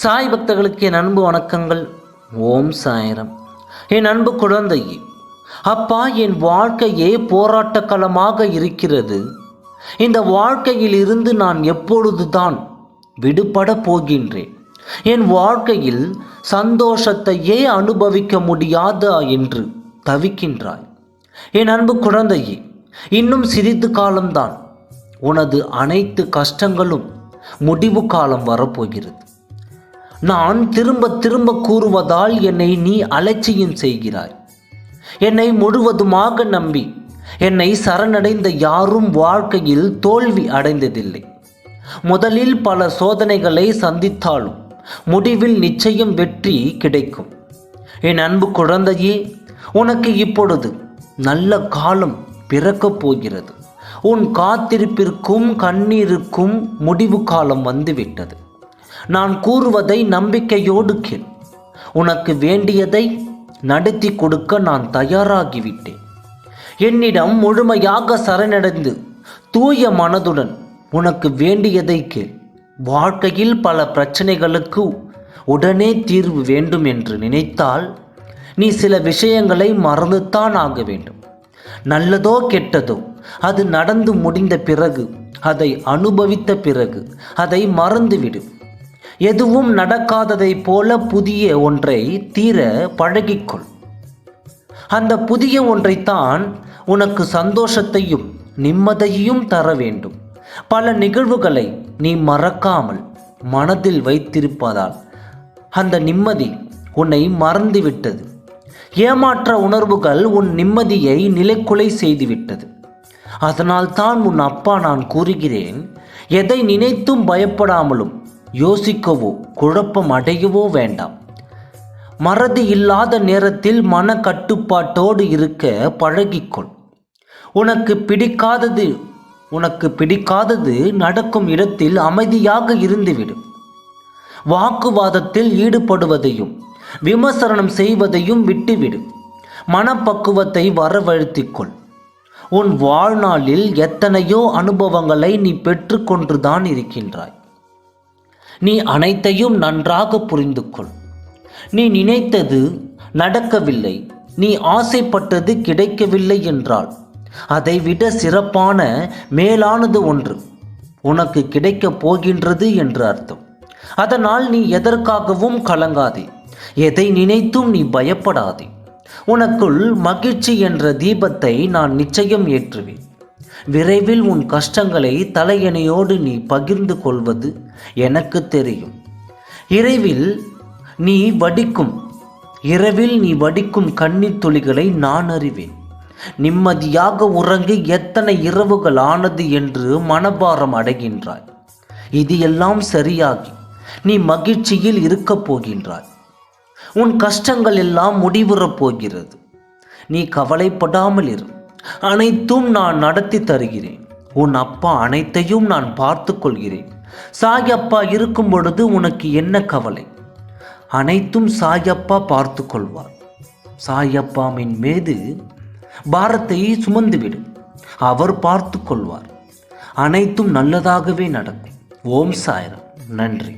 சாய் பக்தர்களுக்கு என் அன்பு வணக்கங்கள். ஓம் சாயிரம். என் அன்பு குழந்தையே அப்பா என் வாழ்க்கையே போராட்ட களமாக இருக்கிறது. இந்த வாழ்க்கையில் இருந்து நான் எப்பொழுதுதான் விடுபட போகின்றேன். என் வாழ்க்கையில் சந்தோஷத்தையே அனுபவிக்க முடியாதா என்று தவிக்கின்றாய். என் அன்பு குழந்தையே இன்னும் சிறிது காலம்தான் உனது அனைத்து கஷ்டங்களும் முடிவு காலம் வரப்போகிறது. நான் திரும்ப திரும்ப கூறுவதால் என்னை நீ அலட்சியம் செய்கிறாய். என்னை முழுவதுமாக நம்பி என்னை சரணடைந்த யாரும் வாழ்க்கையில் தோல்வி அடைந்ததில்லை. முதலில் பல சோதனைகளை சந்தித்தாலும் முடிவில் நிச்சயம் வெற்றி கிடைக்கும். என் அன்பு குழந்தையே உனக்கு இப்பொழுது நல்ல காலம் பிறக்கப் போகிறது. உன் காத்திருப்பிற்கும் கண்ணீருக்கும் முடிவு காலம் வந்துவிட்டது. நான் கூறுவதை நம்பிக்கையோடு கேள். உனக்கு வேண்டியதை நடத்தி கொடுக்க நான் தயாராகிவிட்டேன். என்னிடம் முழுமையாக சரணடைந்து தூய மனதுடன் உனக்கு வேண்டியதை கேள். வாழ்க்கையில் பல பிரச்சனைகளுக்கு உடனே தீர்வு வேண்டும் என்று நினைத்தால் நீ சில விஷயங்களை மறந்துத்தான் ஆக வேண்டும். நல்லதோ கெட்டதோ அது நடந்து முடிந்த பிறகு அதை அனுபவித்த பிறகு அதை மறந்துவிடு. எதுவும் நடக்காததைப் போல புதிய ஒன்றை தீர பழகிக்கொள். அந்த புதிய ஒன்றைத்தான் உனக்கு சந்தோஷத்தையும் நிம்மதியையும் தர வேண்டும். பல நிகழ்வுகளை நீ மறக்காமல் மனதில் வைத்திருப்பதால் அந்த நிம்மதி உன்னை மறந்துவிட்டது. ஏமாற்ற உணர்வுகள் உன் நிம்மதியை நிலைக்குலை செய்துவிட்டது. அதனால் தான் உன் அப்பா நான் கூறுகிறேன் எதை நினைத்தும் பயப்படாமலும் யோசிக்கவோ குழப்பம் அடையவோ வேண்டாம். மறதி இல்லாத நேரத்தில் மன கட்டுப்பாட்டோடு இருக்க பழகிக்கொள். உனக்கு பிடிக்காதது உனக்கு பிடிக்காதது நடக்கும் இடத்தில் அமைதியாக இருந்துவிடும் வாக்குவாதத்தில் ஈடுபடுவதையும் விமர்சனம் செய்வதையும் விட்டுவிடு. மனப்பக்குவத்தை வரவழைத்துக்கொள். உன் வாழ்நாளில் எத்தனையோ அனுபவங்களை நீ பெற்றுக்கொண்டுதான் இருக்கின்றாய். நீ அனைத்தையும் நன்றாக புரிந்து கொள் நீ நினைத்தது நடக்கவில்லை. நீ ஆசைப்பட்டது கிடைக்கவில்லை என்றால் அதைவிட சிறப்பான மேலானது ஒன்று. உனக்கு கிடைக்கப் போகின்றது என்று அர்த்தம். அதனால் நீ எதற்காகவும் கலங்காதே. எதை நினைத்தும் நீ பயப்படாதே. உனக்குள் மகிழ்ச்சி என்ற தீபத்தை நான் நிச்சயம் ஏற்றுவேன். விரைவில் உன் கஷ்டங்களை தலையணையோடு நீ பகிர்ந்து கொள்வது எனக்கு தெரியும். இரவில் நீ வடிக்கும் இரவில் நீ வடிக்கும் கண்ணீர் துளிகளை நான் அறிவேன். நிம்மதியாக உறங்கி எத்தனை இரவுகள் ஆனது என்று மனபாரம் அடைகின்றாய். இது எல்லாம் சரியாகி நீ மகிழ்ச்சியில் இருக்கப் போகின்றாய். உன் கஷ்டங்கள் எல்லாம் முடிவுறப் போகிறது. நீ கவலைப்படாமல் இரு. அனைத்தும் நான் நடத்தி தருகிறேன். உன் அப்பா அனைத்தையும் நான் பார்த்து கொள்கிறேன் சாயப்பா இருக்கும் பொழுது உனக்கு என்ன கவலை? அனைத்தும் சாயப்பா பார்த்து கொள்வார் சாயப்பாவின் மீது பாரத்தை சுமந்துவிடும் அவர் பார்த்து கொள்வார் அனைத்தும் நல்லதாகவே நடக்கும். ஓம் சாய்ராம். நன்றி.